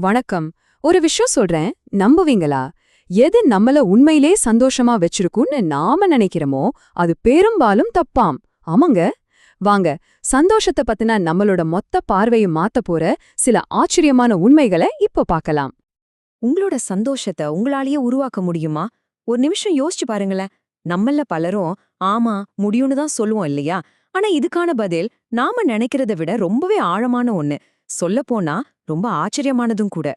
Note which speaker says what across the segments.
Speaker 1: வணக்கம். ஒரு விஷயம் சொல்றேன். நம்புவீங்களா? எது நம்மள உண்மையிலே சந்தோஷமா வச்சிருக்கும்னு நாம நினைக்கிறோமோ அது பெரும்பாலும் தப்பாம். ஆமாங்க. வாங்க. சந்தோஷத்தை பத்தின நம்மளோட மொத்த பார்வையை மாத்த போற சில ஆச்சரியமான உண்மைகளை இப்போ பார்க்கலாம்.
Speaker 2: உங்களோட சந்தோஷத்தை உங்களாலேயே உருவாக்க முடியுமா? ஒரு நிமிஷம் யோசிச்சு பாருங்களேன். நம்மள பலரும் ஆமா முடியும்னு தான் சொல்லுவோம் இல்லையா? ஆனா இதுக்கான பதில் நாம நினைக்கிறத விட ரொம்பவே ஆழமான ஒண்ணு. சொல்லப்போனா ரொம்ப ஆச்சரியமானதும் கூட.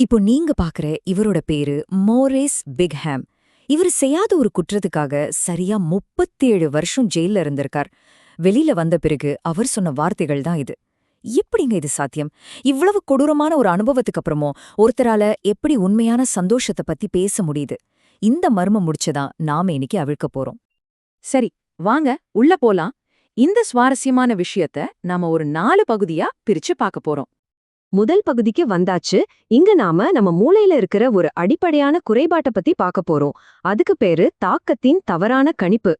Speaker 2: இப்போ நீங்க பாக்குற இவரோட பேரு மோரேஸ் பிக்ஹாம். இவர் செய்யாத ஒரு குற்றத்துக்காக சரியா முப்பத்தேழு வருஷம் ஜெயில்ல இருந்திருக்கார். வெளியில வந்த பிறகு அவர் சொன்ன வார்த்தைகள் தான் இது. எப்படிங்க இது சாத்தியம்? இவ்வளவு கொடூரமான ஒரு அனுபவத்துக்கு அப்புறமோ ஒருத்தரால எப்படி உண்மையான சந்தோஷத்தை பத்தி பேச முடியுது? இந்த மர்மம் முடிச்சதான் நாம இன்னைக்கு அவிழ்க்க போறோம்.
Speaker 1: சரி வாங்க உள்ள போலாம். இந்த சுவாரஸ்யமான விஷயத்த நாம ஒரு நாலு பகுதியா பிரிச்சு பார்க்க போறோம்.
Speaker 3: முதல் பகுதிக்கு வந்தாச்சு. இங்க நாம நம்ம மூளையில இருக்கிற ஒரு அடிப்படையான குறைபாட்டை பத்தி பார்க்க போறோம். அதுக்கு பேரு தாக்கத்தின் தவறான கணிப்பு.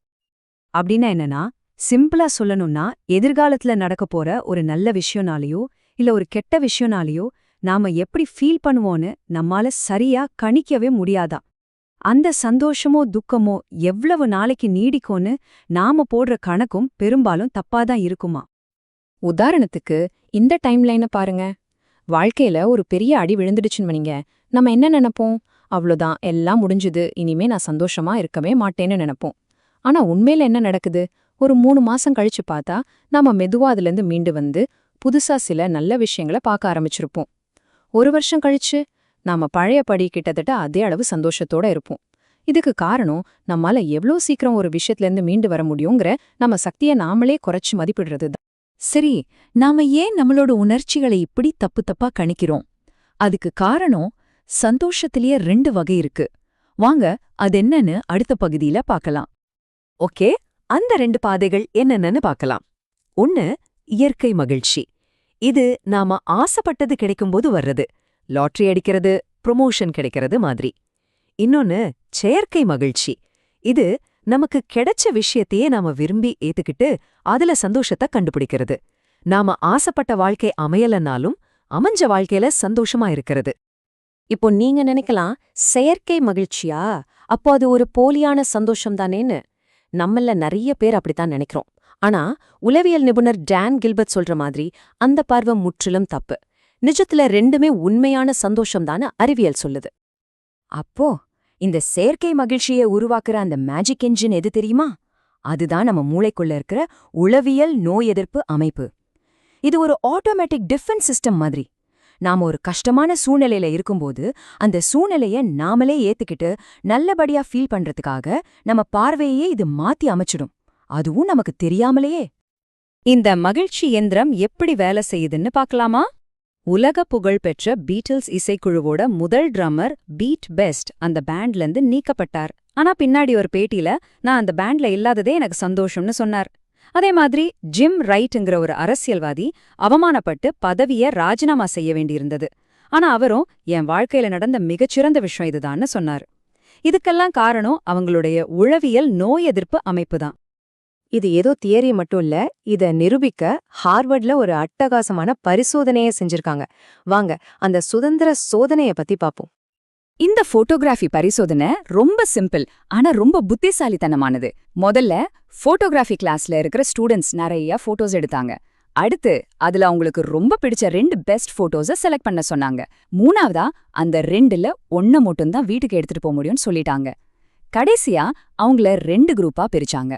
Speaker 2: அப்படின்னா என்னன்னா சிம்பிளா சொல்லணும்னா எதிர்காலத்துல நடக்க போற ஒரு நல்ல விஷயம்னாலயோ இல்ல ஒரு கெட்ட விஷயம்னாலயோ நாம எப்படி ஃபீல் பண்ணுவோன்னு நம்மால சரியா கணிக்கவே முடியாதாம் அந்த சந்தோஷமோ துக்கமோ எவ்வளவு நாளைக்கு நீடிக்கும்னு நாம போடுற கணக்கும் பெரும்பாலும் தப்பாதான் இருக்குமா?
Speaker 1: உதாரணத்துக்கு இந்த டைம்லைனை பாருங்க. வாழ்க்கையில ஒரு பெரிய அடி விழுந்துடுச்சுன்னு வைங்க. நம்ம என்ன நினைப்போம்? அவ்வளோதான் எல்லாம் முடிஞ்சுது. இனிமே நான் சந்தோஷமா இருக்கவே மாட்டேன்னு நினைப்போம். ஆனா உண்மையில என்ன நடக்குது? ஒரு மூணு மாசம் கழிச்சு பார்த்தா நாம மெதுவா அதுலேருந்து மீண்டு வந்து புதுசா சில நல்ல விஷயங்களை பார்க்க ஆரம்பிச்சிருப்போம். ஒரு வருஷம் கழிச்சு நாம பழையபடி கிட்டத்தட்ட அதே அளவு சந்தோஷத்தோட இருப்போம். இதுக்கு காரணம் நம்மால எவ்வளோ சீக்கிரம் ஒரு விஷயத்துலேருந்து மீண்டு வர முடியுங்கிற நம்ம சக்தியை நாமளே குறைச்சு மதிப்பிடுறது தான்
Speaker 2: சரி நாம ஏன் நம்மளோட உணர்ச்சிகளை இப்படி தப்பு தப்பா கணிக்கிறோம்? அதுக்கு காரணம் சந்தோஷத்திலேயே ரெண்டு வகை இருக்கு. வாங்க அது என்னன்னு அடுத்த பகுதியில பார்க்கலாம்.
Speaker 3: ஓகே அந்த ரெண்டு பாதைகள் என்னென்னு பார்க்கலாம். ஒன்னு இயற்கை மகிழ்ச்சி. இது நாம ஆசைப்பட்டது கிடைக்கும்போது வர்றது. லாட்டரி அடிக்கிறது ப்ரொமோஷன் கிடைக்கிறது மாதிரி. இன்னொன்னு செயற்கை மகிழ்ச்சி. இது நமக்கு கிடைச்ச விஷயத்தையே நாம விரும்பி ஏத்துக்கிட்டு அதுல சந்தோஷத்தை கண்டுபிடிக்கிறது. நாம ஆசைப்பட்ட வாழ்க்கை அமையலனாலும் அமைஞ்ச வாழ்க்கையில சந்தோஷமா இருக்கிறது.
Speaker 2: இப்போ நீங்க நினைக்கலாம் செயற்கை மகிழ்ச்சியா? அப்போ அது ஒரு போலியான சந்தோஷம் தானேன்னு. நம்மள நிறைய பேர் அப்படித்தான் நினைக்கிறோம். ஆனா உளவியல் நிபுணர் டேன் கில்பர்ட் சொல்ற மாதிரி அந்த பார்வை முற்றிலும் தப்பு. நிஜத்துல ரெண்டுமே உண்மையான சந்தோஷம் அறிவியல் சொல்லுது. அப்போ இந்த செயற்கை மகிழ்ச்சியை உருவாக்குற அந்த மேஜிக் என்ஜின் எது தெரியுமா? அதுதான் நம்ம மூளைக்குள்ள இருக்கிற உளவியல் நோய் எதிர்ப்பு அமைப்பு. இது ஒரு ஆட்டோமேட்டிக் டிஃபென்ஸ் சிஸ்டம் மாதிரி. நாம ஒரு கஷ்டமான சூழ்நிலையில இருக்கும்போது அந்த சூழ்நிலைய நாமளே ஏத்துக்கிட்டு நல்லபடியா ஃபீல் பண்றதுக்காக நம்ம பார்வையே இது மாத்தி அமைச்சிடும். அதுவும் நமக்கு தெரியாமலேயே. இந்த மகிழ்ச்சி எந்திரம் எப்படி வேலை செய்யுதுன்னு பார்க்கலாமா? உலக புகழ்பெற்ற பீட்டில்ஸ் இசைக்குழுவோட முதல் ட்ரம்மர் பீட் பெஸ்ட் அந்த பேண்ட்லேருந்து நீக்கப்பட்டார். ஆனா பின்னாடி ஒரு பேட்டியில நான் அந்த பேண்ட்ல இல்லாததே எனக்கு சந்தோஷம்னு சொன்னார். அதே மாதிரி ஜிம் ரைட்டுங்கிற ஒரு அரசியல்வாதி அவமானப்பட்டு பதவிய ராஜினாமா செய்ய வேண்டியிருந்தது. ஆனா அவரும் என் வாழ்க்கையில நடந்த மிகச்சிறந்த விஷயம் இதுதான்னு சொன்னார். இதுக்கெல்லாம் காரணம் அவங்களுடைய உளவியல் நோய் எதிர்ப்பு அமைப்பு தான்.
Speaker 3: இது ஏதோ தியரி மட்டும் இல்ல இத நிரூபிக்க ஹார்வர்ட்ல ஒரு அட்டகாசமான பரிசோதனைய செஞ்சிருக்காங்க. வாங்க அந்த சுதந்திர சோதனைய பத்தி பாப்போம்.
Speaker 1: இந்த போட்டோகிராஃபி பரிசோதனை ரொம்ப சிம்பிள் ஆனா ரொம்ப புத்திசாலித்தனமானது. முதல்ல போட்டோகிராஃபி கிளாஸ்ல இருக்கிற ஸ்டூடெண்ட்ஸ் நிறைய போட்டோஸ் எடுத்தாங்க. அடுத்து அதுல அவங்களுக்கு ரொம்ப பிடிச்ச ரெண்டு பெஸ்ட் போட்டோஸ செலக்ட் பண்ண சொன்னாங்க. மூணாவதா அந்த ரெண்டுல ஒன்ன மட்டும்தான் வீட்டுக்கு எடுத்துட்டு போக முடியும்னு சொல்லிட்டாங்க. கடைசியா அவங்கள ரெண்டு குரூப்பா பிரிச்சாங்க.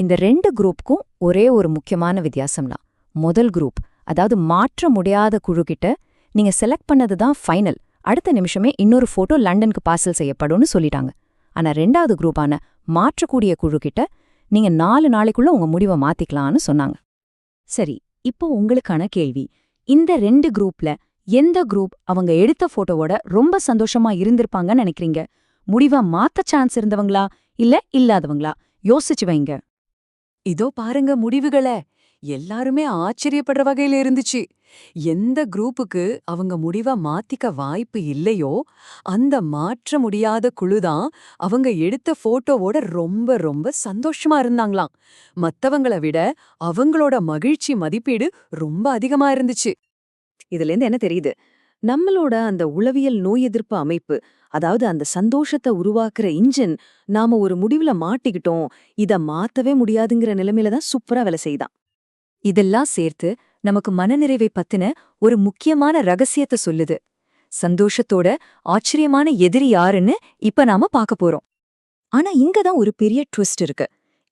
Speaker 2: இந்த ரெண்டு குரூப்புக்கும் ஒரே ஒரு முக்கியமான வித்தியாசம்னா முதல் குரூப் அதாவது மாற்ற முடியாத குழுக்கிட்ட நீங்க செலக்ட் பண்ணது தான் ஃபைனல். அடுத்த நிமிஷமே இன்னொரு ஃபோட்டோ லண்டனுக்கு பார்சல் செய்யப்படும்னு சொல்லிட்டாங்க. ஆனா ரெண்டாவது குரூப்பான மாற்றக்கூடிய குழுக்கிட்ட நீங்க நாலு நாளைக்குள்ள உங்க முடிவை மாத்திக்கலாம்னு சொன்னாங்க. சரி இப்போ உங்களுக்கான கேள்வி. இந்த ரெண்டு குரூப்ல எந்த குரூப் அவங்க எடுத்த போட்டோவோட ரொம்ப சந்தோஷமா இருந்திருப்பாங்கன்னு நினைக்கிறீங்க? முடிவை மாத்த சான்ஸ் இருந்தவங்களா? இல்ல இல்லாதவங்களா? யோசிச்சு வைங்க.
Speaker 3: இதோ பாருங்க முடிவுகள. எல்லாருமே ஆச்சரியப்படுற வகையில இருந்துச்சு. எந்த குரூப்புக்கு அவங்க முடிவை மாத்திக்க வாய்ப்பு இல்லையோ அந்த மாற்ற முடியாத குழுதான் அவங்க எடுத்த போட்டோவோட ரொம்ப ரொம்ப சந்தோஷமா இருந்தாங்களாம். மத்தவங்கள விட அவங்களோட மகிழ்ச்சி மதிப்பீடு ரொம்ப அதிகமா இருந்துச்சு. இதுல இருந்து என்ன தெரியுது? நம்மளோட அந்த உளவியல் நோய் எதிர்ப்பு அமைப்பு அதாவது அந்த சந்தோஷத்தை உருவாக்குற இன்ஜின் நாம ஒரு முடிவுல மாட்டிக்கிட்டோம் இத மாத்தவே முடியாதுங்கிற நிலைமையில தான் சூப்பரா வேலை செய்தான்.
Speaker 1: இதெல்லாம் சேர்த்து நமக்கு மனநிறைவை பத்தின ஒரு முக்கியமான ரகசியத்தை சொல்லுது. சந்தோஷத்தோட ஆச்சரியமான எதிரி யாருன்னு இப்ப நாம பார்க்க போறோம். ஆனா இங்க தான் ஒரு பெரிய ட்விஸ்ட் இருக்கு.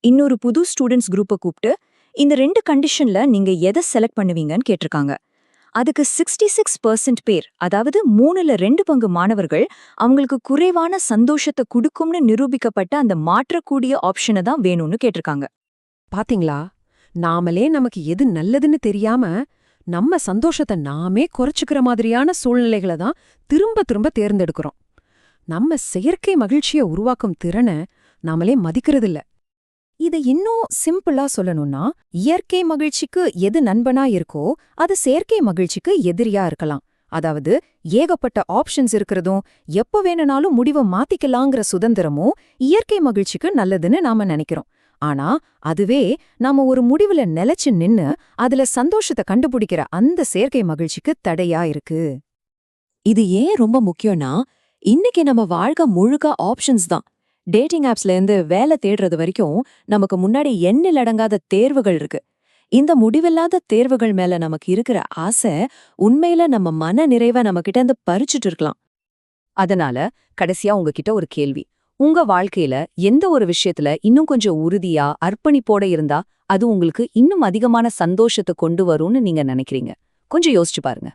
Speaker 1: இன்னொரு புது ஸ்டூடெண்ட்ஸ் குரூப்பை கூப்பிட்டு இந்த ரெண்டு கண்டிஷன்ல நீங்க எதை செலக்ட் பண்ணுவீங்கன்னு கேட்டிருக்காங்க. அதுக்கு சிக்ஸ்டி சிக்ஸ் பர்சன்ட் பேர் அதாவது மூணுல ரெண்டு பங்கு மாணவர்கள் அவங்களுக்கு குறைவான சந்தோஷத்தை கொடுக்கும்னு நிரூபிக்கப்பட்ட அந்த மாற்றக்கூடிய ஆப்ஷனை தான் வேணும்னு கேட்டிருக்காங்க.
Speaker 2: பாத்தீங்களா? நாமளே நமக்கு எது நல்லதுன்னு தெரியாம நம்ம சந்தோஷத்தை நாமே குறைச்சிக்கிற மாதிரியான சூழ்நிலைகளை தான் திரும்ப திரும்ப தேர்ந்தெடுக்கிறோம். நம்ம செயற்கை மகிழ்ச்சியை உருவாக்கும் திறனை நாமளே மதிக்கிறதில்ல.
Speaker 1: இதை இன்னும் சிம்பிளா சொல்லணும்னா இயற்கை மகிழ்ச்சிக்கு எது நண்பனா இருக்கோ அது செயற்கை மகிழ்ச்சிக்கு எதிரியா இருக்கலாம். அதாவது ஏகப்பட்ட ஆப்ஷன்ஸ் இருக்கிறதும் எப்ப வேணும்னாலும் முடிவை மாத்திக்கலாங்கிற சுதந்திரமும் இயற்கை மகிழ்ச்சிக்கு நல்லதுன்னு நாம நினைக்கிறோம். ஆனா அதுவே நாம ஒரு முடிவுல நிலைச்சு நின்னு அதுல சந்தோஷத்தை கண்டுபிடிக்கிற அந்த செயற்கை மகிழ்ச்சிக்கு தடையா இருக்கு.
Speaker 3: இது ஏன் ரொம்ப முக்கியம்னா இன்னைக்கு நம்ம வாழ்க்கை முழுக்க ஆப்ஷன்ஸ் தான். டேட்டிங் ஆப்ஸ்ல இருந்து வேலை தேடுறது வரைக்கும் நமக்கு முன்னாடி எண்ணில் அடங்காத தேர்வுகள் இருக்கு. இந்த முடிவில்லாத தேர்வுகள் மேல நமக்கு இருக்கிற ஆசை உண்மையில நம்ம மன நிறைவை நம்ம கிட்ட இருந்து பறிச்சுட்டு இருக்கலாம்.
Speaker 1: அதனால கடைசியா உங்ககிட்ட ஒரு கேள்வி. உங்க வாழ்க்கையில எந்த ஒரு விஷயத்துல இன்னும் கொஞ்சம் உறுதியா அர்ப்பணிப்போட இருந்தா அது உங்களுக்கு இன்னும் அதிகமான சந்தோஷத்தை கொண்டு வரும்னு நீங்க நினைக்கிறீங்க? கொஞ்சம் யோசிச்சு பாருங்க.